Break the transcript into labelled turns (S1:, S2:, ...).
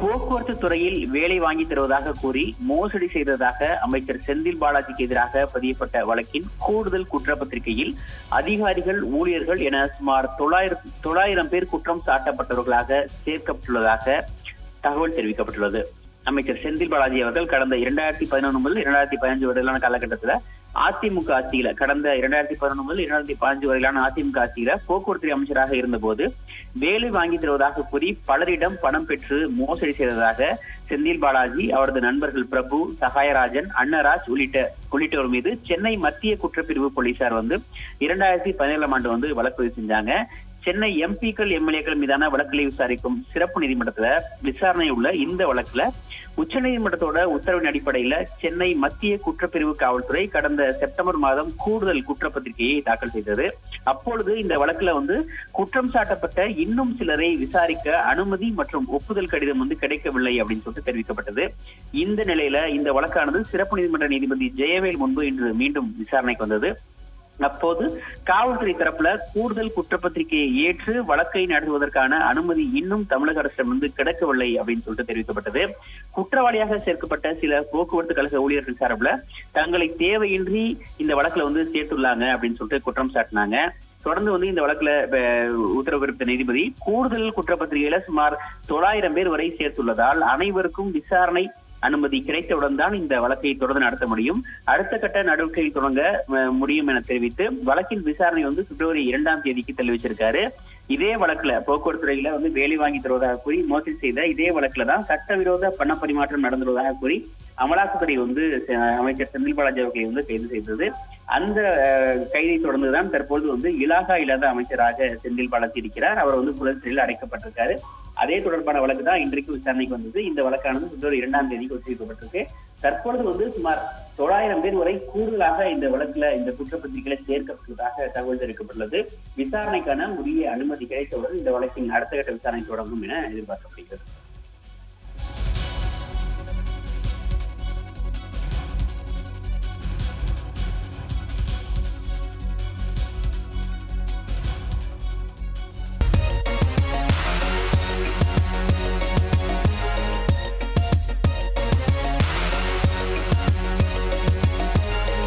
S1: போக்குவரத்து துறையில் வேலை வாங்கி தருவதாக கூறி மோசடி செய்ததாக அமைச்சர் செந்தில் பாலாஜிக்கு எதிராக பதியப்பட்ட வழக்கின் கூடுதல் குற்றப்பத்திரிகையில் அதிகாரிகள் ஊழியர்கள் என சுமார் தொள்ளாயிரம் தொள்ளாயிரம் பேர் குற்றம் சாட்டப்பட்டவர்களாக சேர்க்கப்பட்டுள்ளதாக தகவல் தெரிவிக்கப்பட்டுள்ளது. அமைச்சர் செந்தில் பாலாஜி அவர்கள் கடந்த இரண்டாயிரத்தி பதினொன்று முதல் இரண்டாயிரத்தி பதினஞ்சு வரையிலான காலகட்டத்தில் அதிமுக ஆட்சியில கடந்த இரண்டாயிரத்தி பதினொன்று முதல் இரண்டாயிரத்தி பதினஞ்சு வரையிலான அதிமுக ஆட்சியில போக்குவரத்து அமைச்சராக இருந்தபோது வேலை வாங்கி தருவதாக கூறி பலரிடம் பணம் பெற்று மோசடி செய்ததாக செந்தில் பாலாஜி அவரது நண்பர்கள் பிரபு சகாயராஜன் அன்னராஜ் உள்ளிட்ட உள்ளிட்டோர் மீது சென்னை மத்திய குற்றப்பிரிவு போலீசார் வந்து இரண்டாயிரத்தி பதினேழாம் ஆண்டு வந்து வழக்கு பதிவு செஞ்சாங்க. சென்னை எம்பிக்கள் எம்எல்ஏக்கள் மீதான வழக்குகளை விசாரிக்கும் சிறப்பு நீதிமன்றத்துல விசாரணை உள்ள இந்த வழக்குல உச்சநீதிமன்றத்தோட உத்தரவின் அடிப்படையில சென்னை மத்திய குற்றப்பிரிவு காவல்துறை கடந்த செப்டம்பர் மாதம் கூடுதல் குற்றப்பத்திரிகையை தாக்கல் செய்தது. அப்பொழுது இந்த வழக்குல வந்து குற்றம் சாட்டப்பட்ட இன்னும் சிலரை விசாரிக்க அனுமதி மற்றும் ஒப்புதல் கடிதம் வந்து கிடைக்கவில்லை அப்படின்னு சொல்லிட்டு தெரிவிக்கப்பட்டது. இந்த நிலையில இந்த வழக்கானது சிறப்பு நீதிமன்ற நீதிபதி ஜெயவேல் முன்பு இன்று மீண்டும் விசாரணைக்கு வந்தது. அப்போது காவல்துறை தரப்புல கூடுதல் குற்றப்பத்திரிகையை ஏற்று வழக்கை நடத்துவதற்கான அனுமதி இன்னும் தமிழக அரசிடமிருந்து கிடைக்கவில்லை அப்படின்னு சொல்லிட்டு தெரிவிக்கப்பட்டது. குற்றவாளியாக சேர்க்கப்பட்ட சில போக்குவரத்து கழக ஊழியர்கள் சார்பில் தங்களை தேவையின்றி இந்த வழக்குல வந்து சேர்த்துள்ளாங்க அப்படின்னு சொல்லிட்டு குற்றம் சாட்டினாங்க. தொடர்ந்து வந்து இந்த வழக்குல அஹ், உத்தரவு பிறப்பித்த நீதிபதி கூடுதல் குற்றப்பத்திரிகையில சுமார் தொள்ளாயிரம் பேர் வரை சேர்த்துள்ளதால் அனைவருக்கும் விசாரணை அனுமதி கிடைத்தவுடன் தான் இந்த வழக்கை தொடர்ந்து நடத்த முடியும். அடுத்த கட்ட நடவடிக்கை தொடங்க அஹ், முடியும் என தெரிவித்து வழக்கின் விசாரணை வந்து பிப்ரவரி இரண்டாம் தேதிக்கு தள்ளி வச்சிருக்காரு இதே வழக்குல போக்குவரத்து துறையில வந்து வேலை வாங்கி தருவதாக கூறி மோசடி செய்த இதே வழக்குல தான் சட்டவிரோத பண பரிமாற்றம் நடந்துள்ளதாக கூறி அமலாக்கத்துறை வந்து அமைச்சர் செந்தில் பாலாஜி அவர்களை வந்து கைது செய்தது. அந்த கைதை தொடர்ந்துதான் தற்போது வந்து இலாகா இல்லாத அமைச்சராக செந்தில் பாலாஜி இருக்கிறார். அவர் வந்து புலன் சிறையில் அடைக்கப்பட்டிருக்காரு. அதே தொடர்பான வழக்கு தான் இன்றைக்கு விசாரணைக்கு வந்தது. இந்த வழக்கானது பிப்ரவரி இரண்டாம் தேதிக்கு ஒத்திவைக்கப்பட்டிருக்கு. தற்பொழுது வந்து சுமார் தொள்ளாயிரம் பேர் வரை கூடுதலாக இந்த வழக்குல இந்த குற்றப்பத்திரிகையில சேர்க்கப்பட்டதாக தகவல் தெரிவிக்கப்பட்டுள்ளது. விசாரணைக்கான உரிய அனுமதி கிடைத்தவுடன் இந்த வழக்கின் அடுத்த கட்ட விசாரணை தொடங்கும் என எதிர்பார்க்கப்படுகிறது.